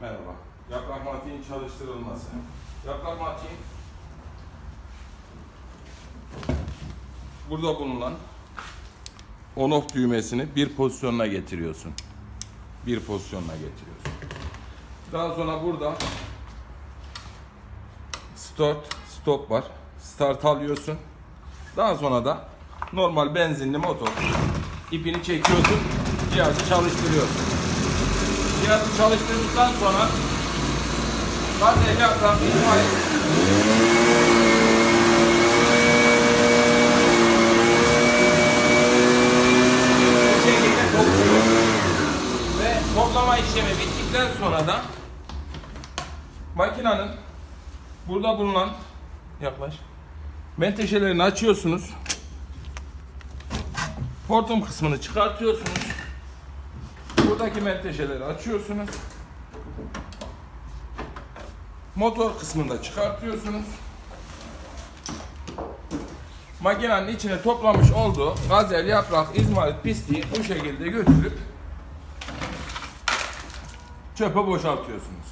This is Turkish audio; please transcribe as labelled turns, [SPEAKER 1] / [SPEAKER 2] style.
[SPEAKER 1] Merhaba. Yaprak matiğin çalıştırılması. Yaprak matiğin burada bulunan on off düğmesini bir pozisyonuna getiriyorsun. Bir pozisyonuna getiriyorsun. Daha sonra burada start stop var. Start alıyorsun. Daha sonra da normal benzinli motor ipini çekiyorsun. Cihazı çalıştırıyorsun. Cihazı çalıştırdıktan sonra atar itfaiye bu. Ve toplama işlemi bittikten sonra da makinenin burada bulunan yaklaş menteşelerini açıyorsunuz. Hortum kısmını çıkartıyorsunuz. Buradaki menteşeleri açıyorsunuz. Motor kısmını da çıkartıyorsunuz. Makinenin içine toplamış olduğu gazel, yaprak, izmarit pisliği bu şekilde götürüp çöpe boşaltıyorsunuz.